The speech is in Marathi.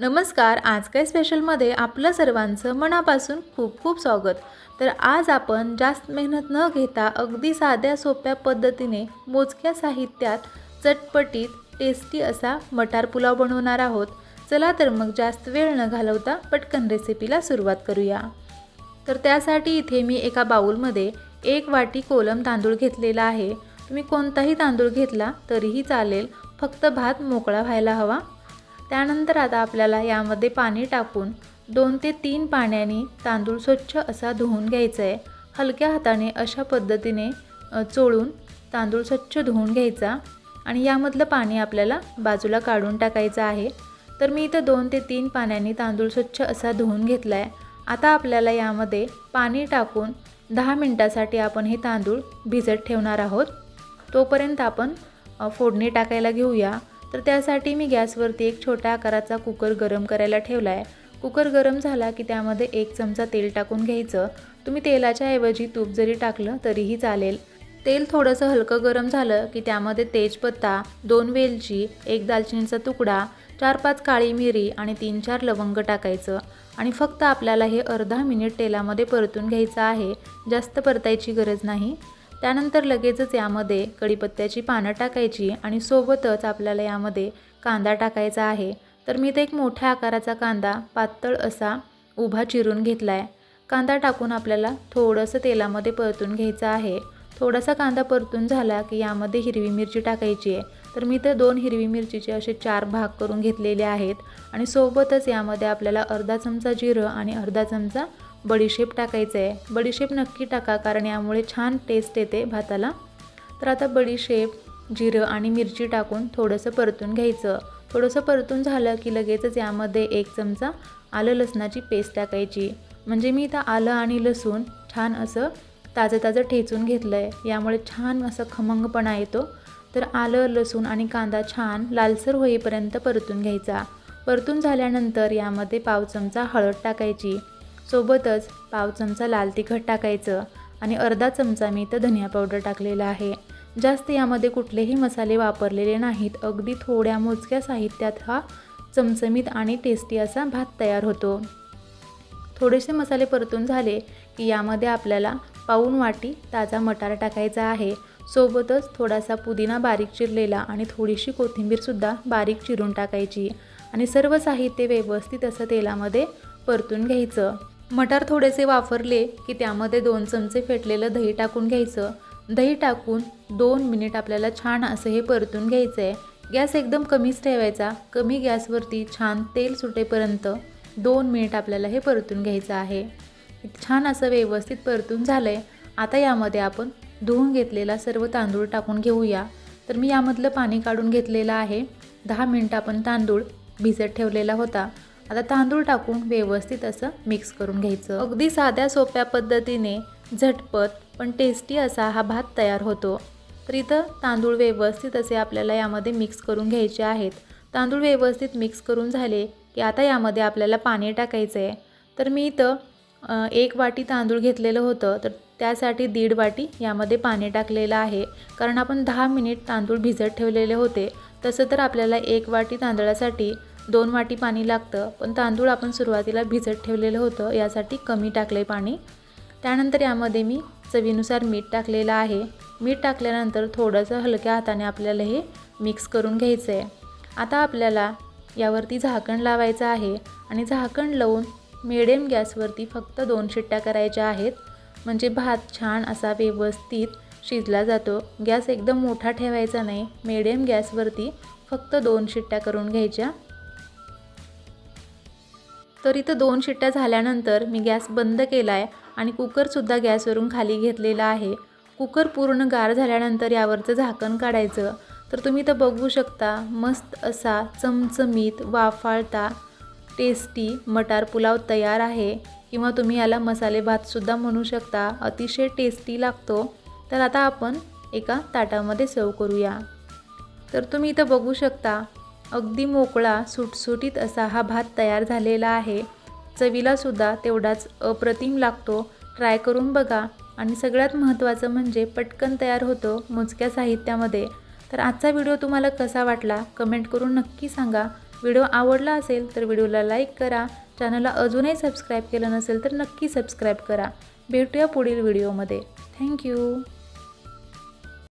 नमस्कार आज काय स्पेशलमध्ये आपलं सर्वांचं मनापासून खूप खूप स्वागत. तर आज आपण जास्त मेहनत न घेता अगदी साध्या सोप्या पद्धतीने मोजक्या साहित्यात चटपटीत टेस्टी असा मटार पुलाव बनवणार आहोत. चला तर मग जास्त वेळ न घालवता पटकन रेसिपीला सुरुवात करूया. तर त्यासाठी इथे मी एका बाऊलमध्ये एक वाटी कोलम तांदूळ घेतलेला आहे. तुम्ही कोणताही तांदूळ घेतला तरीही चालेल. फक्त भात मोकळा व्हायला हवा. त्यानंतर आता आपल्याला यामध्ये पाणी टाकून दोन ते तीन पाण्याने तांदूळ स्वच्छ असा धुवून घ्यायचा आहे हलक्या हाताने अशा पद्धतीने चोळून तांदूळ स्वच्छ धुवून घ्यायचा आणि यामधलं पाणी आपल्याला बाजूला काढून टाकायचं आहे. तर मी इथं दोन ते तीन पाण्याने तांदूळ स्वच्छ असा धुवून घेतला आहे आता आपल्याला यामध्ये पाणी टाकून दहा मिनटासाठी आपण हे तांदूळ भिजत ठेवणार आहोत. तोपर्यंत आपण फोडणी टाकायला घेऊया. तर त्यासाठी मी गॅसवरती एक छोट्या आकाराचा कुकर गरम करायला ठेवला आहे कुकर गरम झाला की त्यामध्ये एक चमचा तेल टाकून घ्यायचं. तुम्ही तेलाच्या ऐवजी तूप जरी टाकलं तरीही चालेल. तेल थोडंसं हलकं गरम झालं की त्यामध्ये तेजपत्ता दोन वेलची एक दालचिनीचा तुकडा चार पाच काळी मिरी आणि तीन चार लवंग टाकायचं. आणि फक्त आपल्याला हे अर्धा मिनिट तेलामध्ये परतून घ्यायचं आहे. जास्त परतायची गरज नाही. त्यानंतर लगेचच यामध्ये कढीपत्त्याची पानं टाकायची आणि सोबतच आपल्याला यामध्ये कांदा टाकायचा आहे. तर मी ते एक मोठ्या आकाराचा कांदा पातळ असा उभा चिरून घेतला आहे कांदा टाकून आपल्याला थोडंसं तेलामध्ये परतून घ्यायचं आहे. थोडासा कांदा परतून झाला की यामध्ये हिरवी मिरची टाकायची आहे. तर मी तर दोन हिरवी मिरचीचे असे चार भाग करून घेतलेले आहेत आणि सोबतच यामध्ये आपल्याला अर्धा चमचा जिरं आणि अर्धा चमचा बडीशेप टाकायचं आहे बडीशेप नक्की टाका कारण यामुळे छान टेस्ट येते भाताला. तर आता बडीशेप जिरं आणि मिरची टाकून थोडंसं परतून घ्यायचं. थोडंसं परतून झालं की लगेचच यामध्ये एक चमचा आलं लसणाची पेस्ट टाकायची. म्हणजे मी इथं आलं आणि लसूण छान असं ताजं ताजं ठेचून घेतलं आहे यामुळे छान असं खमंगपणा येतो. तर आलं लसूण आणि कांदा छान लालसर होईपर्यंत परतून घ्यायचा. परतून झाल्यानंतर यामध्ये पाव चमचा हळद टाकायची. सोबतच पाव चमचा लाल तिखट टाकायचं आणि अर्धा चमचा मी इथं धनिया पावडर टाकलेला आहे. जास्त यामध्ये कुठलेही मसाले वापरलेले नाहीत. अगदी थोड्या मोजक्या साहित्यात हा चमचमीत आणि टेस्टी असा भात तयार होतो. थोडेसे मसाले परतून झाले की यामध्ये आपल्याला पाऊन वाटी ताजा मटार टाकायचा आहे. सोबतच थोडासा पुदिना बारीक चिरलेला आणि थोडीशी कोथिंबीरसुद्धा बारीक चिरून टाकायची आणि सर्व साहित्य व्यवस्थित असं तेलामध्ये परतून घ्यायचं. मटार थोडेसे वाफरले की त्यामध्ये दोन चमचे फेटलेलं दही टाकून घ्यायचं. दही टाकून दोन मिनिट आपल्याला छान असं हे परतून घ्यायचं आहे गॅस एकदम कमीच ठेवायचा. कमी गॅसवरती छान तेल सुटेपर्यंत दोन मिनिट आपल्याला हे परतून घ्यायचं आहे. छान असं व्यवस्थित परतून झालं आहे आता यामध्ये आपण धुवून घेतलेला सर्व तांदूळ टाकून घेऊया. तर मी यामधलं पाणी काढून घेतलेलं आहे. दहा मिनटं आपण तांदूळ भिजत ठेवलेला होता. आता तांदूळ टाकून व्यवस्थित असं मिक्स करून घ्यायचं. अगदी साध्या सोप्या पद्धतीने झटपट पण टेस्टी असा हा भात तयार होतो. तर इथं तांदूळ व्यवस्थित असे आपल्याला यामध्ये मिक्स करून घ्यायचे आहेत. तांदूळ व्यवस्थित मिक्स करून झाले की आता यामध्ये आपल्याला पाणी टाकायचं आहे तर मी इथं एक वाटी तांदूळ घेतलेलं होतं. तर त्यासाठी दीड वाटी यामध्ये पाणी टाकलेलं आहे. कारण आपण दहा मिनिट तांदूळ भिजत ठेवलेले होते. तसं तर आपल्याला एक वाटी तांदळासाठी दोन वाटी पाणी लागतं पण तांदूळ आपण सुरुवातीला भिजत ठेवलेलं होतं यासाठी कमी टाकलं आहे पाणी. त्यानंतर यामध्ये मी चवीनुसार मीठ टाकलेलं आहे. मीठ टाकल्यानंतर थोडंसं हलक्या हाताने आपल्याला हे मिक्स करून घ्यायचं आहे आता आपल्याला यावरती झाकण लावायचं आहे आणि झाकण लावून मिडियम गॅसवरती फक्त दोन शिट्ट्या करायच्या आहेत. म्हणजे भात छान असा व्यवस्थित शिजला जातो. गॅस एकदम मोठा ठेवायचा नाही. मिडियम गॅसवरती फक्त दोन शिट्ट्या करून घ्यायच्या. तर इथं दोन शिट्ट्या झाल्यानंतर मी गॅस बंद केला आहे आणि कुकरसुद्धा गॅसवरून खाली घेतलेला आहे. कुकर पूर्ण गार झाल्यानंतर यावरचं झाकण काढायचं. तर तुम्ही इथं बघू शकता मस्त असा चमचमीत वाफाळता टेस्टी मटार पुलाव तयार आहे. किंवा तुम्ही याला मसाले भातसुद्धा म्हणू शकता अतिशय टेस्टी लागतो. तर आता आपण एका ताटामध्ये सर्व करूया. तर तुम्ही इथं बघू शकता अगदी मोकळा सुटसुटीत असा हा भात तयार झालेला आहे. चवीलासुद्धा तेवढाच अप्रतिम लागतो. ट्राय करून बघा. आणि सगळ्यात महत्त्वाचं म्हणजे पटकन तयार होतो मोजक्या साहित्यामध्ये. तर आजचा व्हिडिओ तुम्हाला कसा वाटला? कमेंट करून नक्की सांगा. व्हिडिओ आवडला असेल तर व्हिडिओला लाईक करा. चॅनलला अजूनही सबस्क्राईब केलं नसेल तर नक्की सबस्क्राईब करा. भेटूया पुढील व्हिडिओमध्ये. थँक्यू.